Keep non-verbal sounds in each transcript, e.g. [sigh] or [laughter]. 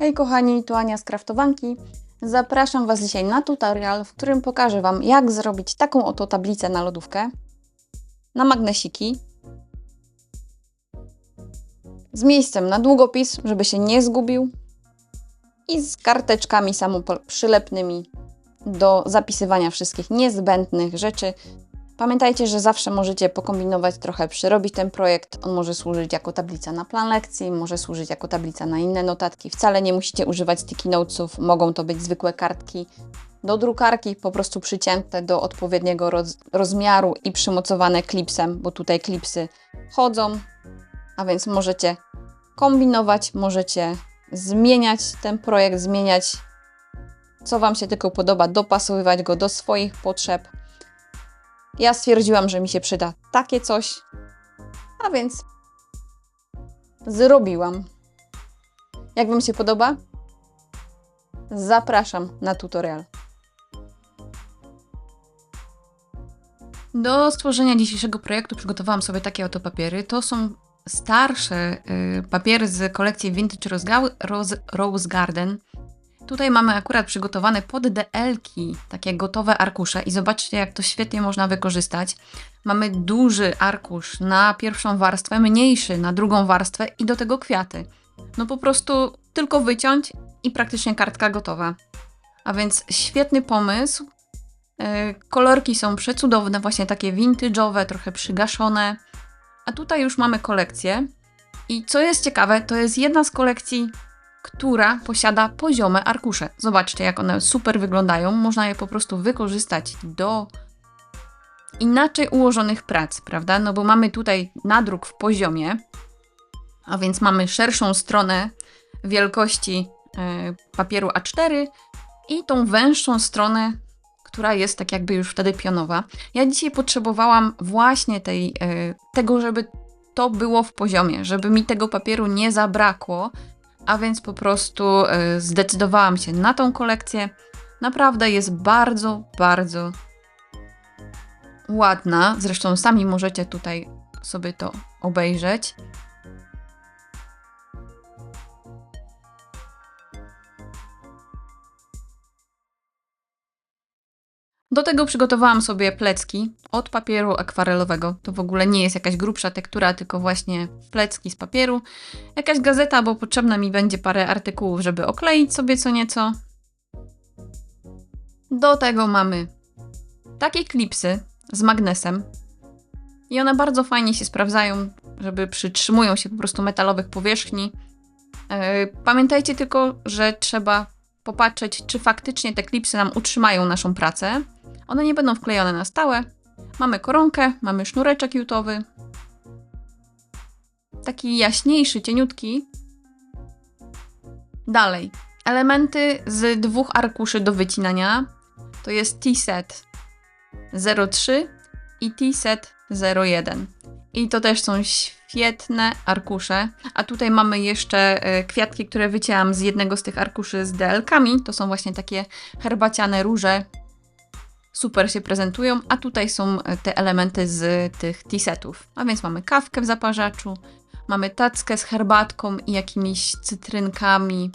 Hej kochani, tu Ania z Kraftowanki. Zapraszam Was dzisiaj na tutorial, w którym pokażę Wam, jak zrobić taką oto tablicę na lodówkę, na magnesiki, z miejscem na długopis, żeby się nie zgubił i z karteczkami samoprzylepnymi do zapisywania wszystkich niezbędnych rzeczy. Pamiętajcie, że zawsze możecie pokombinować trochę, przyrobić ten projekt. On może służyć jako tablica na plan lekcji, może służyć jako tablica na inne notatki. Wcale nie musicie używać sticky notesów, mogą to być zwykłe kartki do drukarki, po prostu przycięte do odpowiedniego roz rozmiaru i przymocowane klipsem, bo tutaj klipsy chodzą, a więc możecie kombinować, możecie zmieniać ten projekt, zmieniać co Wam się tylko podoba, dopasowywać go do swoich potrzeb. Ja stwierdziłam, że mi się przyda takie coś, a więc zrobiłam. Jak Wam się podoba? Zapraszam na tutorial. Do stworzenia dzisiejszego projektu przygotowałam sobie takie oto papiery. To są starsze y, papiery z kolekcji Vintage Rose, Rose, Rose Garden. Tutaj mamy akurat przygotowane pod DL-ki takie gotowe arkusze i zobaczcie, jak to świetnie można wykorzystać. Mamy duży arkusz na pierwszą warstwę, mniejszy na drugą warstwę i do tego kwiaty. No po prostu tylko wyciąć i praktycznie kartka gotowa. A więc świetny pomysł. Yy, kolorki są przecudowne, właśnie takie vintage'owe, trochę przygaszone. A tutaj już mamy kolekcję. I co jest ciekawe, to jest jedna z kolekcji która posiada poziome arkusze. Zobaczcie, jak one super wyglądają. Można je po prostu wykorzystać do inaczej ułożonych prac, prawda? No bo mamy tutaj nadruk w poziomie, a więc mamy szerszą stronę wielkości e, papieru A4 i tą węższą stronę, która jest tak jakby już wtedy pionowa. Ja dzisiaj potrzebowałam właśnie tej, e, tego, żeby to było w poziomie, żeby mi tego papieru nie zabrakło, a więc po prostu y, zdecydowałam się na tą kolekcję. Naprawdę jest bardzo, bardzo ładna. Zresztą sami możecie tutaj sobie to obejrzeć. Do tego przygotowałam sobie plecki od papieru akwarelowego. To w ogóle nie jest jakaś grubsza tektura, tylko właśnie plecki z papieru. Jakaś gazeta, bo potrzebna mi będzie parę artykułów, żeby okleić sobie co nieco. Do tego mamy takie klipsy z magnesem. I one bardzo fajnie się sprawdzają, żeby przytrzymują się po prostu metalowych powierzchni. E, pamiętajcie tylko, że trzeba popatrzeć, czy faktycznie te klipsy nam utrzymają naszą pracę. One nie będą wklejone na stałe. Mamy koronkę, mamy sznureczek jutowy. Taki jaśniejszy, cieniutki. Dalej. Elementy z dwóch arkuszy do wycinania. To jest T-set 03 i T-set 01. I to też są świetne arkusze. A tutaj mamy jeszcze e, kwiatki, które wycięłam z jednego z tych arkuszy z DL-kami. To są właśnie takie herbaciane róże super się prezentują, a tutaj są e, te elementy z tych t-setów. A więc mamy kawkę w zaparzaczu, mamy tackę z herbatką i jakimiś cytrynkami.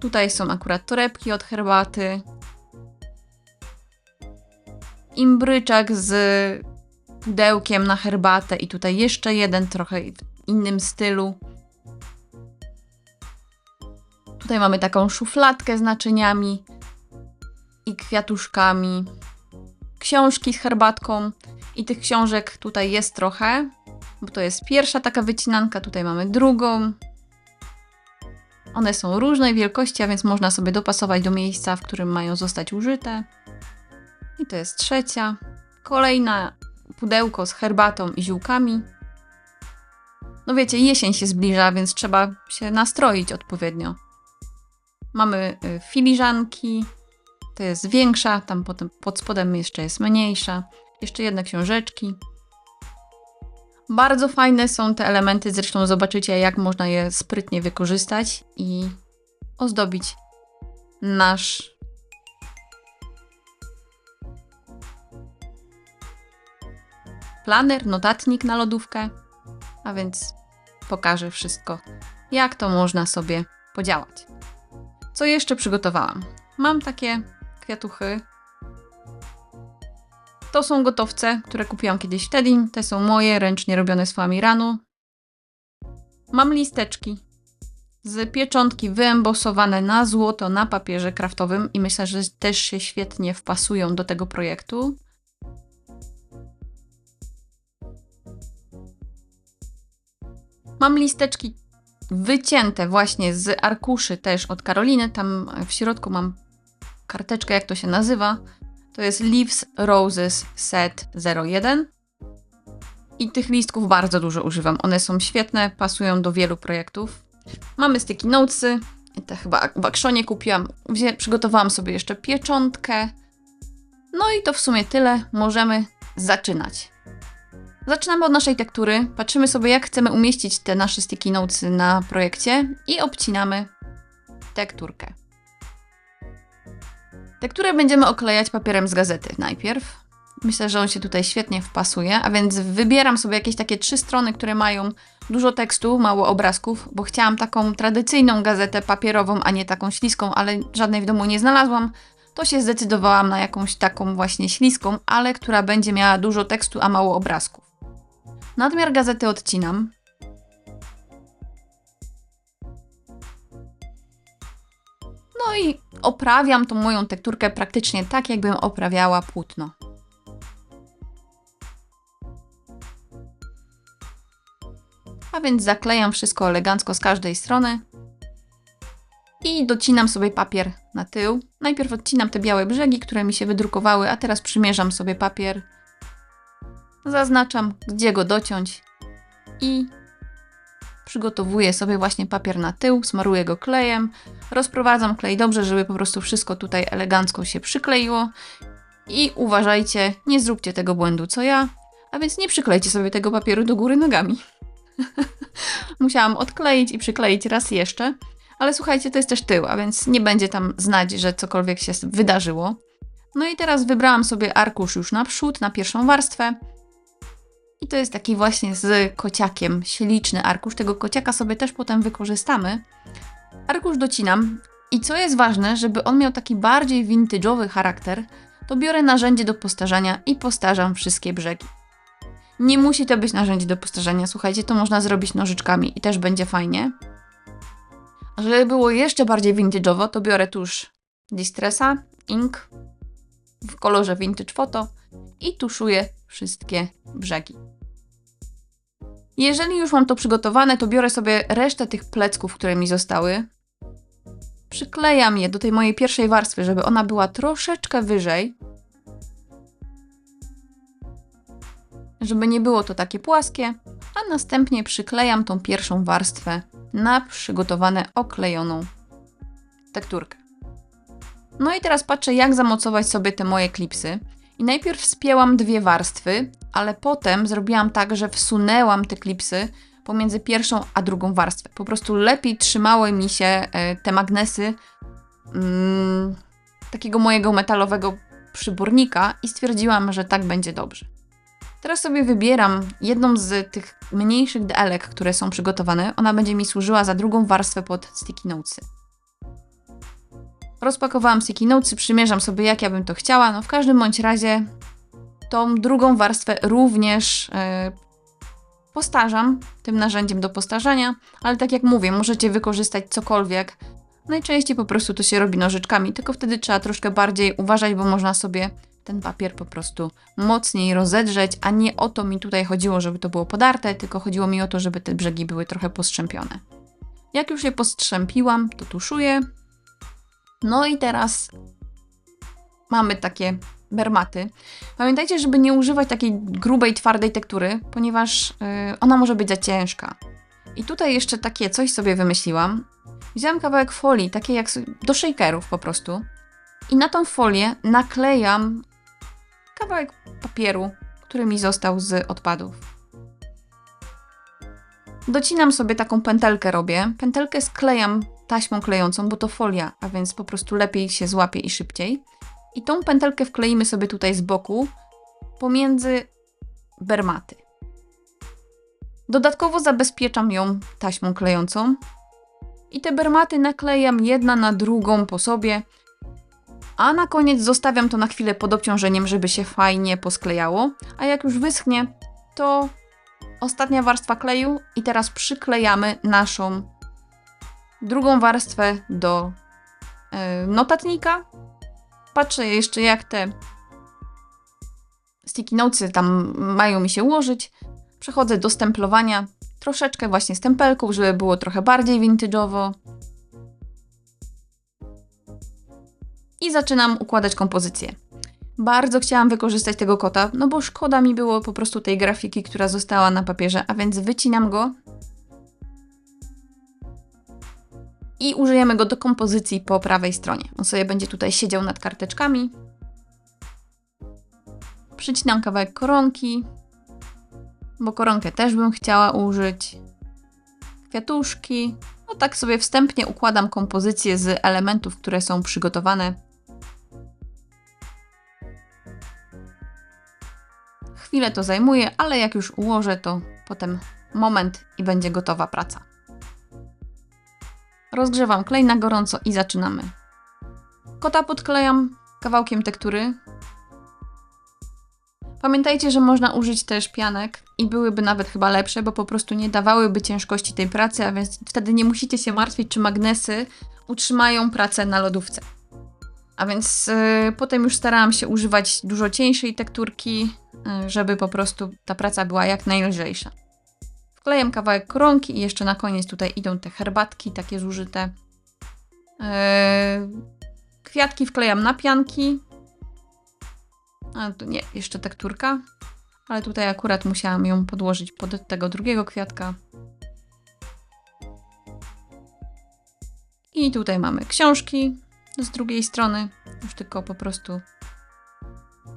Tutaj są akurat torebki od herbaty. Imbryczek z pudełkiem na herbatę i tutaj jeszcze jeden trochę w innym stylu. Tutaj mamy taką szufladkę z naczyniami i kwiatuszkami książki z herbatką i tych książek tutaj jest trochę, bo to jest pierwsza taka wycinanka, tutaj mamy drugą. One są różnej wielkości, a więc można sobie dopasować do miejsca, w którym mają zostać użyte. I to jest trzecia. Kolejna pudełko z herbatą i ziółkami. No wiecie, jesień się zbliża, więc trzeba się nastroić odpowiednio. Mamy y, filiżanki, to jest większa, tam potem pod spodem jeszcze jest mniejsza. Jeszcze jedne książeczki. Bardzo fajne są te elementy, zresztą zobaczycie, jak można je sprytnie wykorzystać i ozdobić nasz planer, notatnik na lodówkę. A więc pokażę wszystko, jak to można sobie podziałać. Co jeszcze przygotowałam? Mam takie kwiatuchy. To są gotowce, które kupiłam kiedyś w Tedim. Te są moje, ręcznie robione z ranu. Mam listeczki z pieczątki wyembosowane na złoto na papierze kraftowym i myślę, że też się świetnie wpasują do tego projektu. Mam listeczki wycięte właśnie z arkuszy też od Karoliny. Tam w środku mam karteczkę, jak to się nazywa. To jest Leaves Roses Set 01. I tych listków bardzo dużo używam. One są świetne, pasują do wielu projektów. Mamy sticky notesy. Te chyba w Akszonie kupiłam. Wzię, przygotowałam sobie jeszcze pieczątkę. No i to w sumie tyle. Możemy zaczynać. Zaczynamy od naszej tektury. Patrzymy sobie, jak chcemy umieścić te nasze sticky notesy na projekcie i obcinamy tekturkę. Tekturę będziemy oklejać papierem z gazety najpierw. Myślę, że on się tutaj świetnie wpasuje, a więc wybieram sobie jakieś takie trzy strony, które mają dużo tekstu, mało obrazków, bo chciałam taką tradycyjną gazetę papierową, a nie taką śliską, ale żadnej w domu nie znalazłam. To się zdecydowałam na jakąś taką właśnie śliską, ale która będzie miała dużo tekstu, a mało obrazków. Nadmiar gazety odcinam. No i oprawiam tą moją tekturkę praktycznie tak, jakbym oprawiała płótno. A więc zaklejam wszystko elegancko z każdej strony. I docinam sobie papier na tył. Najpierw odcinam te białe brzegi, które mi się wydrukowały, a teraz przymierzam sobie papier. Zaznaczam, gdzie go dociąć i przygotowuję sobie właśnie papier na tył, smaruję go klejem, rozprowadzam klej dobrze, żeby po prostu wszystko tutaj elegancko się przykleiło. I uważajcie, nie zróbcie tego błędu co ja, a więc nie przyklejcie sobie tego papieru do góry nogami. [laughs] Musiałam odkleić i przykleić raz jeszcze. Ale słuchajcie, to jest też tył, a więc nie będzie tam znać, że cokolwiek się wydarzyło. No i teraz wybrałam sobie arkusz już na przód, na pierwszą warstwę. I to jest taki właśnie z kociakiem, śliczny arkusz. Tego kociaka sobie też potem wykorzystamy. Arkusz docinam i co jest ważne, żeby on miał taki bardziej vintage'owy charakter, to biorę narzędzie do postarzania i postarzam wszystkie brzegi. Nie musi to być narzędzie do postarzenia, słuchajcie, to można zrobić nożyczkami i też będzie fajnie. A żeby było jeszcze bardziej vintage'owo, to biorę tusz Distressa Ink w kolorze Vintage Photo i tuszuję wszystkie brzegi. Jeżeli już mam to przygotowane, to biorę sobie resztę tych plecków, które mi zostały. Przyklejam je do tej mojej pierwszej warstwy, żeby ona była troszeczkę wyżej, żeby nie było to takie płaskie, a następnie przyklejam tą pierwszą warstwę na przygotowane oklejoną tekturkę. No i teraz patrzę, jak zamocować sobie te moje klipsy. I najpierw spięłam dwie warstwy, ale potem zrobiłam tak, że wsunęłam te klipsy pomiędzy pierwszą a drugą warstwę. Po prostu lepiej trzymały mi się e, te magnesy mm, takiego mojego metalowego przybornika i stwierdziłam, że tak będzie dobrze. Teraz sobie wybieram jedną z tych mniejszych delek, które są przygotowane. Ona będzie mi służyła za drugą warstwę pod sticky notesy. Rozpakowałam sticky notesy, przymierzam sobie jak ja bym to chciała. No w każdym bądź razie tą drugą warstwę również yy, postarzam tym narzędziem do postarzania, ale tak jak mówię, możecie wykorzystać cokolwiek. Najczęściej po prostu to się robi nożyczkami, tylko wtedy trzeba troszkę bardziej uważać, bo można sobie ten papier po prostu mocniej rozedrzeć, a nie o to mi tutaj chodziło, żeby to było podarte, tylko chodziło mi o to, żeby te brzegi były trochę postrzępione. Jak już je postrzępiłam, to tuszuję. No i teraz mamy takie bermaty. Pamiętajcie, żeby nie używać takiej grubej, twardej tektury, ponieważ yy, ona może być za ciężka. I tutaj jeszcze takie coś sobie wymyśliłam. Wziąłem kawałek folii, takie jak do shakerów po prostu. I na tą folię naklejam kawałek papieru, który mi został z odpadów. Docinam sobie taką pętelkę robię. Pętelkę sklejam taśmą klejącą, bo to folia, a więc po prostu lepiej się złapie i szybciej. I tą pętelkę wkleimy sobie tutaj z boku pomiędzy bermaty. Dodatkowo zabezpieczam ją taśmą klejącą. I te bermaty naklejam jedna na drugą po sobie, a na koniec zostawiam to na chwilę pod obciążeniem, żeby się fajnie posklejało. A jak już wyschnie, to ostatnia warstwa kleju i teraz przyklejamy naszą drugą warstwę do e, notatnika. Patrzę jeszcze jak te sticky notesy tam mają mi się ułożyć. Przechodzę do stemplowania. Troszeczkę właśnie stempelków, żeby było trochę bardziej vintage'owo. I zaczynam układać kompozycję. Bardzo chciałam wykorzystać tego kota, no bo szkoda mi było po prostu tej grafiki, która została na papierze, a więc wycinam go i użyjemy go do kompozycji po prawej stronie. On sobie będzie tutaj siedział nad karteczkami. Przycinam kawałek koronki, bo koronkę też bym chciała użyć. Kwiatuszki. No tak sobie wstępnie układam kompozycję z elementów, które są przygotowane. Chwilę to zajmuje, ale jak już ułożę, to potem moment i będzie gotowa praca. Rozgrzewam klej na gorąco i zaczynamy. Kota podklejam kawałkiem tektury. Pamiętajcie, że można użyć też pianek i byłyby nawet chyba lepsze, bo po prostu nie dawałyby ciężkości tej pracy, a więc wtedy nie musicie się martwić, czy magnesy utrzymają pracę na lodówce. A więc yy, potem już starałam się używać dużo cieńszej tekturki, yy, żeby po prostu ta praca była jak najlżejsza. Wklejam kawałek koronki i jeszcze na koniec tutaj idą te herbatki takie zużyte. Yy, kwiatki wklejam na pianki. A tu nie, jeszcze tekturka. Ale tutaj akurat musiałam ją podłożyć pod tego drugiego kwiatka. I tutaj mamy książki z drugiej strony. Już tylko po prostu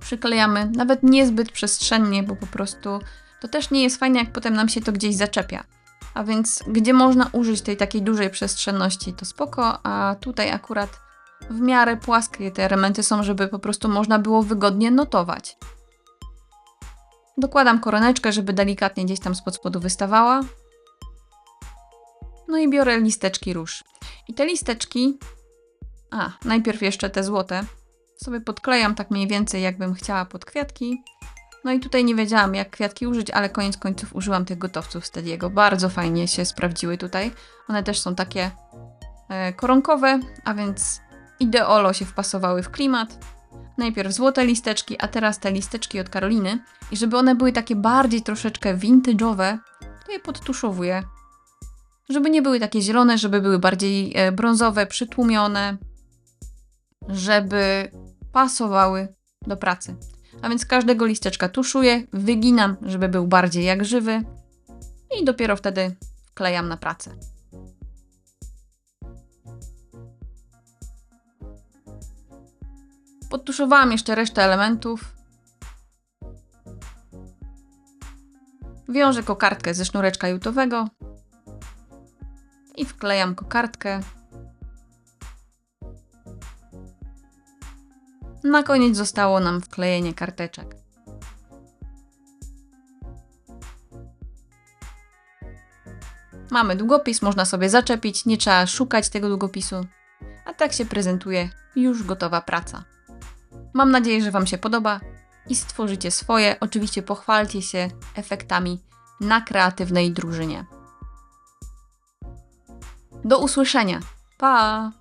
przyklejamy. Nawet niezbyt przestrzennie, bo po prostu to też nie jest fajne, jak potem nam się to gdzieś zaczepia. A więc gdzie można użyć tej takiej dużej przestrzenności, to spoko, a tutaj akurat w miarę płaskie te elementy są, żeby po prostu można było wygodnie notować. Dokładam koroneczkę, żeby delikatnie gdzieś tam spod spodu wystawała. No i biorę listeczki róż. I te listeczki, a najpierw jeszcze te złote, sobie podklejam tak mniej więcej, jakbym chciała pod kwiatki. No i tutaj nie wiedziałam, jak kwiatki użyć, ale koniec końców użyłam tych gotowców Stediego. Bardzo fajnie się sprawdziły tutaj. One też są takie e, koronkowe, a więc ideolo się wpasowały w klimat. Najpierw złote listeczki, a teraz te listeczki od Karoliny. I żeby one były takie bardziej troszeczkę vintage'owe, to je podtuszowuję. Żeby nie były takie zielone, żeby były bardziej e, brązowe, przytłumione, żeby pasowały do pracy. A więc każdego listeczka tuszuję, wyginam, żeby był bardziej jak żywy i dopiero wtedy wklejam na pracę. Podtuszowałam jeszcze resztę elementów. Wiążę kokardkę ze sznureczka jutowego i wklejam kokardkę Na koniec zostało nam wklejenie karteczek. Mamy długopis, można sobie zaczepić, nie trzeba szukać tego długopisu. A tak się prezentuje już gotowa praca. Mam nadzieję, że Wam się podoba i stworzycie swoje. Oczywiście pochwalcie się efektami na kreatywnej drużynie. Do usłyszenia. Pa!